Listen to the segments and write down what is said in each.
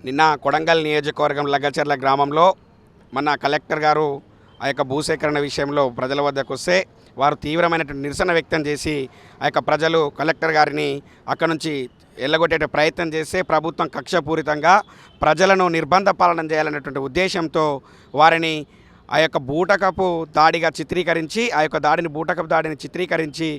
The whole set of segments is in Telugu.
నిన్న కొడంగల్ నియోజకవర్గం లగచర్ల గ్రామంలో మన కలెక్టర్ గారు ఆ యొక్క భూసేకరణ విషయంలో ప్రజల వద్దకు వస్తే వారు తీవ్రమైనటువంటి నిరసన వ్యక్తం చేసి ఆ యొక్క ప్రజలు కలెక్టర్ గారిని అక్కడ నుంచి ఎల్లగొట్టే ప్రయత్నం చేస్తే ప్రభుత్వం కక్షపూరితంగా ప్రజలను నిర్బంధ పాలన చేయాలనేటువంటి ఉద్దేశంతో వారిని ఆ యొక్క బూటకపు దాడిగా చిత్రీకరించి ఆ యొక్క దాడిని బూటకపు దాడిని చిత్రీకరించి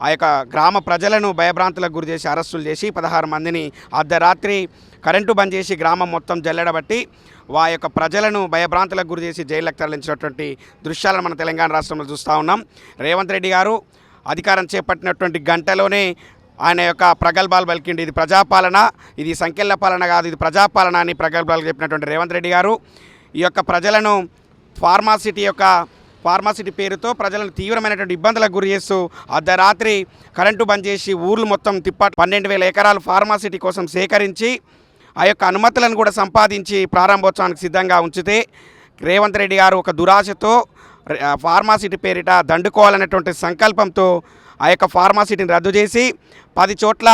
ఆ యొక్క గ్రామ ప్రజలను భయభ్రాంతులకు గురి చేసి అరెస్టులు చేసి పదహారు మందిని అర్ధరాత్రి కరెంటు బంద్ చేసి గ్రామం మొత్తం జల్లెడబట్టి వా యొక్క ప్రజలను భయభ్రాంతులకు గురి చేసి జైళ్ళకు తరలించినటువంటి దృశ్యాలను మన తెలంగాణ రాష్ట్రంలో చూస్తూ ఉన్నాం. రేవంత్ రెడ్డి గారు అధికారం చేపట్టినటువంటి గంటలోనే ఆయన యొక్క ప్రగల్భాలు పలికిండి. ఇది ప్రజాపాలన ఇది సంఖ్యల పాలన కాదు ఇది ప్రజాపాలన అని ప్రగల్భాలు చెప్పినటువంటి రేవంత్ రెడ్డి గారు. ఈ యొక్క ప్రజలను ఫార్మాసిటీ యొక్క ఫార్మాసిటీ పేరుతో ప్రజలను తీవ్రమైనటువంటి ఇబ్బందులకు గురి చేస్తూ అర్ధరాత్రి కరెంటు బంద్ చేసి ఊర్లు మొత్తం తిప్ప పన్నెండు వేల ఎకరాలు ఫార్మాసిటీ కోసం సేకరించి ఆ యొక్క అనుమతులను కూడా సంపాదించి ప్రారంభోత్సవానికి సిద్ధంగా ఉంచితే రేవంత్ రెడ్డి గారు ఒక దురాశతో ఫార్మాసిటీ పేరిట దండుకోవాలనేటువంటి సంకల్పంతో ఆ యొక్క ఫార్మాసిటీని రద్దు చేసి పది చోట్ల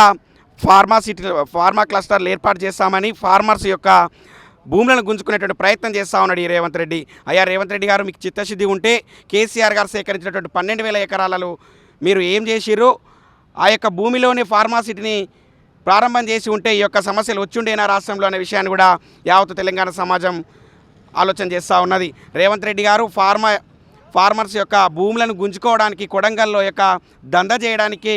ఫార్మాసిటీ ఫార్మా క్లస్టర్లు ఏర్పాటు చేస్తామని ఫార్మర్స్ యొక్క భూములను గుంజుకునేటువంటి ప్రయత్నం చేస్తా ఉన్నాడు ఈ రేవంత్ రెడ్డి. అయ్యా రేవంత్ రెడ్డి గారు మీకు చిత్తశుద్ధి ఉంటే కేసీఆర్ గారు సేకరించినటువంటి పన్నెండు వేల ఎకరాలలో మీరు ఏం చేసిర్రు? ఆ యొక్క భూమిలోని ఫార్మాసిటీని ప్రారంభం చేసి ఉంటే ఈ యొక్క సమస్యలు వచ్చిండేనా రాష్ట్రంలో అనే విషయాన్ని కూడా యావత్ తెలంగాణ సమాజం ఆలోచన చేస్తూ ఉన్నది. రేవంత్ రెడ్డి గారు ఫార్మా ఫార్మర్స్ యొక్క భూములను గుంజుకోవడానికి కొడంగల్లో యొక్క దంద చేయడానికి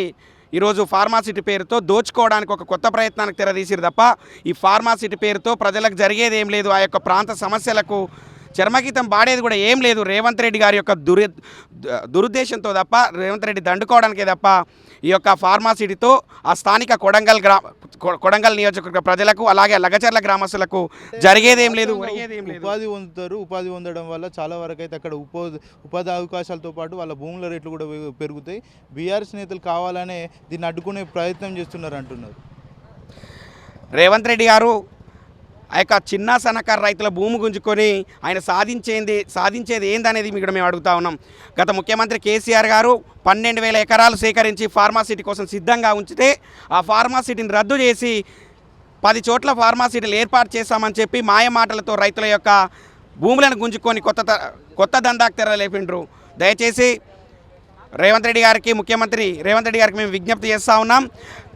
ఈరోజు ఫార్మాసిటీ పేరుతో దోచుకోవడానికి ఒక కొత్త ప్రయత్నానికి తెరదీసిరు తప్ప ఈ ఫార్మాసిటీ పేరుతో ప్రజలకు జరిగేది ఏం లేదు. ఆ యొక్క ప్రాంత సమస్యలకు చర్మగీతం పాడేది కూడా ఏం లేదు. రేవంత్ రెడ్డి గారి యొక్క దురు దురుద్దేశంతో తప్ప రేవంత్ రెడ్డి దండుకోవడానికే తప్ప ఈ యొక్క ఫార్మాసిటీతో ఆ స్థానిక కొడంగల్ గ్రా కొడంగల్ నియోజకవర్గ ప్రజలకు అలాగే లగచర్ల గ్రామస్తులకు జరిగేదేం లేదు ఉపాధి పొందుతారు. ఉపాధి పొందడం వల్ల చాలా వరకు అయితే అక్కడ ఉపాధి ఉపాధి అవకాశాలతో పాటు వాళ్ళ భూముల రేట్లు కూడా పెరుగుతాయి. బీఆర్ఎస్ నేతలు కావాలనే దీన్ని అడ్డుకునే ప్రయత్నం చేస్తున్నారు అంటున్నారు. రేవంత్ రెడ్డి గారు ఆ యొక్క చిన్న సన్నకారు రైతుల భూమి గుంజుకొని ఆయన సాధించేది సాధించేది ఏందనేది మీకు మేము అడుగుతా ఉన్నాం. గత ముఖ్యమంత్రి కేసీఆర్ గారు పన్నెండు వేల ఎకరాలు సేకరించి ఫార్మాసిటీ కోసం సిద్ధంగా ఉంచితే ఆ ఫార్మాసిటీని రద్దు చేసి పది చోట్ల ఫార్మాసిటీలు ఏర్పాటు చేశామని చెప్పి మాయ మాటలతో రైతుల యొక్క భూములను గుంజుకొని కొత్త త- కొత్త దందాకు తెరలేపిండ్రు దయచేసి రేవంత్ రెడ్డి గారికి ముఖ్యమంత్రి రేవంత్ రెడ్డి గారికి మేము విజ్ఞప్తి చేస్తూ ఉన్నాం.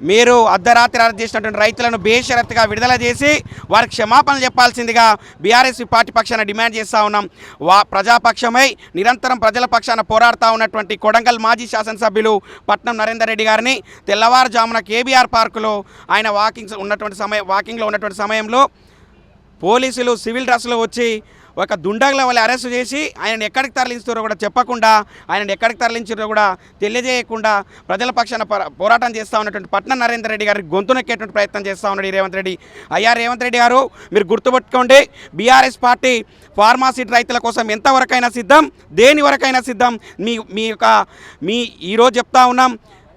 మీరు అర్ధరాత్రి అరెస్ట్ చేసినటువంటి రైతులను బేషరత్తుగా విడుదల చేసి వారికి క్షమాపణలు చెప్పాల్సిందిగా బీఆర్ఎస్ పార్టీ పక్షాన డిమాండ్ చేస్తూ ఉన్నాం. వా ప్రజాపక్షమై నిరంతరం ప్రజల పక్షాన పోరాడుతూ ఉన్నటువంటి కొడంగల్ మాజీ శాసనసభ్యులు పట్నం నరేందర్ రెడ్డి గారిని తెల్లవారుజామున కేబీఆర్ పార్కులో ఆయన వాకింగ్ ఉన్నటువంటి సమయం వాకింగ్లో ఉన్నటువంటి సమయంలో పోలీసులు సివిల్ డ్రెస్లో వచ్చి ఒక దుండగుల వాళ్ళు అరెస్ట్ చేసి ఆయన ఎక్కడికి తరలిస్తారో కూడా చెప్పకుండా ఆయన ఎక్కడికి తరలించారో కూడా తెలియజేయకుండా ప్రజల పక్షాన పోరాటం చేస్తూ ఉన్నటువంటి పట్న నరేందర్ రెడ్డి గారికి గొంతునెక్కేటువంటి ప్రయత్నం చేస్తూ ఉన్నాడు రేవంత్ రెడ్డి. అయ్యా రేవంత్ రెడ్డి గారు మీరు గుర్తుపెట్టుకోండి బీఆర్ఎస్ పార్టీ ఫార్మాసిటీ రైతుల కోసం ఎంతవరకైనా సిద్ధం దేని వరకైనా సిద్ధం. మీ మీ యొక్క మీ ఈరోజు చెప్తా ఉన్నాం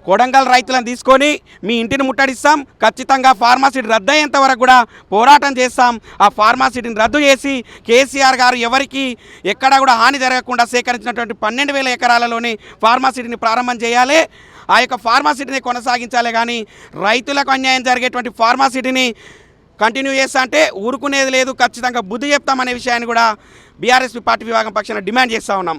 కొడంగల్ రైతులను తీసుకొని మీ ఇంటిని ముట్టడిస్తాం. ఖచ్చితంగా ఫార్మాసిటీ రద్దయ్యేంత వరకు కూడా పోరాటం చేస్తాం. ఆ ఫార్మాసిటీని రద్దు చేసి కేసీఆర్ గారు ఎవరికి ఎక్కడా కూడా హాని జరగకుండా సేకరించినటువంటి పన్నెండు వేల ఎకరాలలోని ఫార్మాసిటీని ప్రారంభం చేయాలి. ఆ యొక్క ఫార్మాసిటీని కొనసాగించాలి కానీ రైతులకు అన్యాయం జరిగేటువంటి ఫార్మాసిటీని కంటిన్యూ చేస్తా అంటే ఊరుకునేది లేదు. ఖచ్చితంగా బుద్ధి చెప్తామనే విషయాన్ని కూడా బీఆర్ఎస్పీ పార్టీ విభాగం పక్షాన డిమాండ్ చేస్తూ ఉన్నాం.